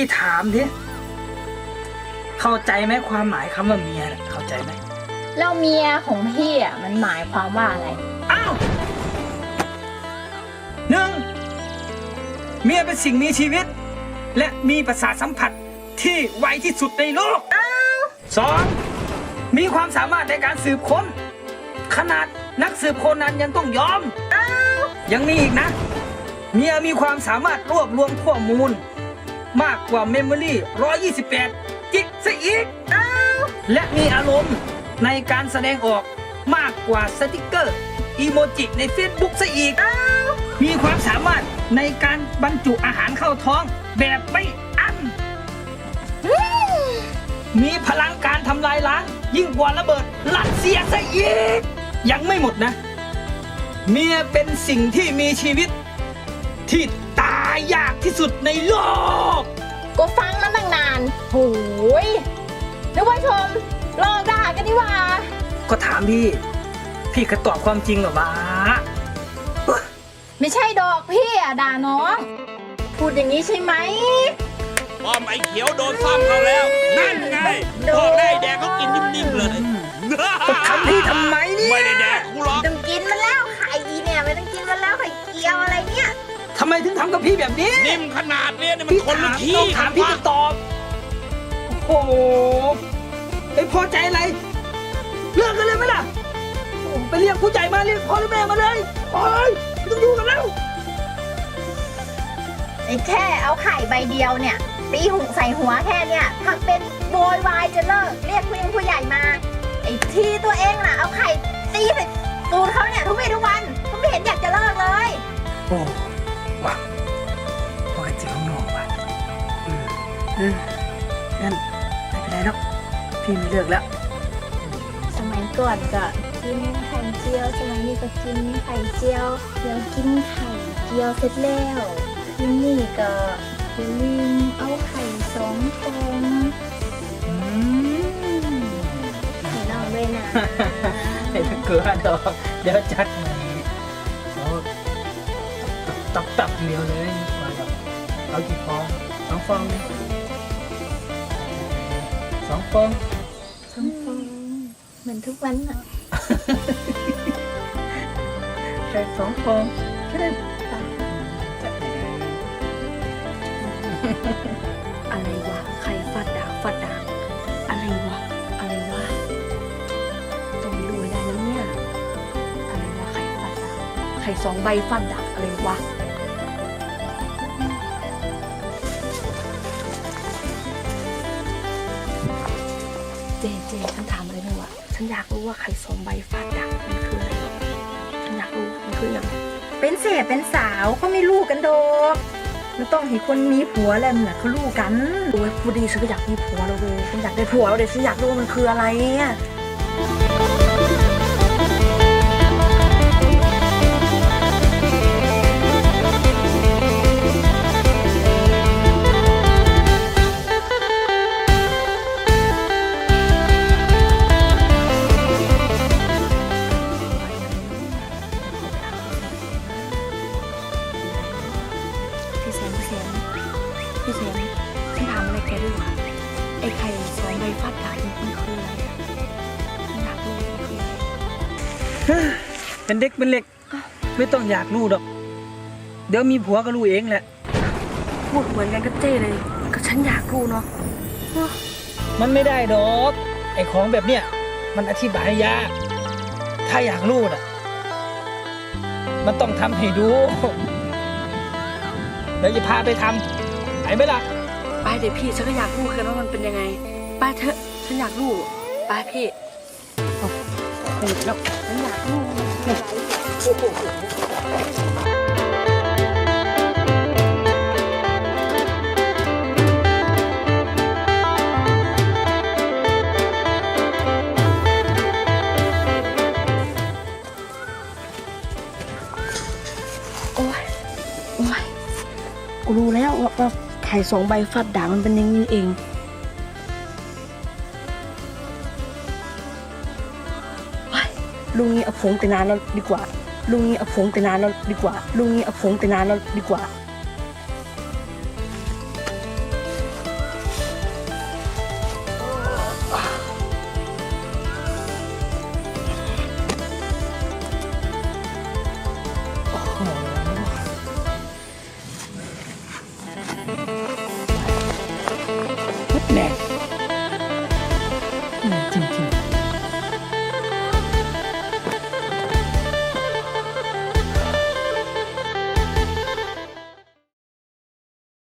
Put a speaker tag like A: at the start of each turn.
A: พี่ถามดิเข้าใจไหมความหมายคำว่าเมียน่ะเข้าใจไหม
B: แล้วเมียของพี่อะมันหมายความว่าอะไร
A: อ้าวหนึ่งเมียเป็นสิ่งมีชีวิต และมีประสาทสัมผัสที่ไวที่สุดในโลกสองมีความสามารถในการสืบค้น ขนาดนักสืบโคนนั้นยังต้องยอม ยังมีอีกนะ เมียมีความสามารถรวบรวมข้อมูล มากกว่าเมมโมรี่128กิกซะอีกเอ้าและมีอารมณ์ในการแสดงออกมากกว่าสติกเกอร์อีโมจิใน Facebook ซะอีกเอ้ามีความสามารถในการบรรจุอาหารเข้าท้องแบบไม่อั้น มีพลังการทำลายล้าง ยิ่งกว่าระเบิดรัสเซียซะอีก ยังไม่หมดนะ เมียเป็นสิ่งที่มีชีวิตที่ ยยากที่สุดในโลก
B: ก็ฟังมาตั้งนานโหยนึกว่าชมลอกด่ากันนี่หว่า
A: ก็ถามพี่ พี่ก็ตอบความจริงเหรอวะ
B: ไม่ใช่ดอกพี่อะด่าน้อง พูดอย่างนี้ใช่ไหม
C: ป้อมไอ้เขียวโดนซ่อมเขาแล้ว นั่นไง
B: โดน
C: พวกได้แดกเขากินนิ่มๆเลย
A: ก็ทำพี่ทำไมเนี่ย
C: ไม่ได้แดกกูหรอก
B: ต้องกินมันแล้วไข่อีเนี่ยไม่ต้องกินมันแล้วไข่เจียว ไม
A: ถึงทำกับพี่แบบนี้
C: นิ่มขนาดเนี้ยนี่มัน
A: พี่
C: คนละ
A: ถาม
C: ขี้
A: ต้องถามพี่
C: วะ
A: จะตอบ โอ้โหไอ้พอใจอะไร เลิกกันเลยไหมล่ะโอ้ไปเรียกผู้ใหญ่มาเรียกพ่อหรือแม่มาเลยโอ้ยไม่ต้องอยู่กันแล้ว
B: ไอ้แค่เอาไข่ใบเดียวเนี่ย ตีหุใส่หัวแค่เนี่ยทำเป็นโวยวายจะเลิก เรียกผู้ยังผู้ใหญ่มา ไอ้ที่ตัวเองน่ะ เอาไข่ตีใส่ตูดเขาเนี่ยทุกวี่ทุกวันเขาไม่เห็นอยากจะเลิกเลย
A: โอ้ว่ะ มอืมงั้นไม่เป็นไรหรอกพี่ไม่เลิกแล้ว
B: สมัยก่อนก็กินไข่เจียว สมัยนี้ก็กินไข่เจียวเดี๋ยวกินไข่เจียวเสร็จแล้วทีนี่ก็อย่าลืมเอาไข่สองฟอง
A: อืม
B: ให้น้องด้วยนะ
A: เดี๋ยวเกลือดอกเดี๋ยวจัดใหม่เอาตับตับๆเดียวเลยมาแบบเอากี่ฟองสองฟองไหม สองฟอง
B: สองฟองเหมือนทุกวันอะ
A: ใส่สองฟองแค่นั้น
D: อะไรวะใครฟัดดาบฟัดดาบอะไรวะ อะไรวะต้องรวยได้แล้วเนี่ย อะไรวะใครฟัดดาบใครสองใบฟัดดาบอะไรวะ เจเจฉันถามอะไรหน่อยวะฉันอยากรู้ว่าใครสองใบฟาดดาบมันคืออะไรวะฉันอยากรู้มันคืออย่าง
B: เป็นเสพเป็นสาวเขาไม่ลูกกันดอกมันต้องให้คนมีผัวแล้วน่ะเขาลูกกัน
D: โอ้ยพูดดีฉันก็อยากมีผัวแล้วเว้ยฉันอยากได้ผัวแล้วเดี๋ยวฉันอยากรู้ว่ามันคืออะไรเนี่ ไอ้ไข่สองใบฟาดดาบมันคืออะไรอะฉันอยากรู้ว่ามันคืออะไร
A: เป็นเด็กเป็นเล็ก ไม่ต้องอยากรู้ดอก เดี๋ยวมีผัวก็รู้เองแหละ
D: พูดเหมือนกันกับเจ้เลย ก็ฉันอยากรู้เนาะ
A: มันไม่ได้ดอก ไอ้ของแบบเนี้ยมันอธิบายยาก ถ้าอยากรู้น่ะ มันต้องทำให้ดู เดี๋ยวจะพาไปทำไหนไหมล่ะ
D: ไปเดี๋ยวพี่ฉันก็อยากรู้กันว่ามันเป็นยังไง ไปเถอะฉันอยากรู้ไปพี่
A: แล้ว
D: ฉันอยากรู้ว่ามันคือะไรโอ้ยโอ้ยกูรู้แล้วว่า ข่สองใบฟัดดาบมันเป็นอย่างนี้เอง ลุงนี้เอาผงแต่นานแล้วดีกว่า ลุงนี้เอาผงแต่นานแล้วดีกว่า ลุงนี้เอาผงแต่นานแล้วดีกว่า
A: 嗯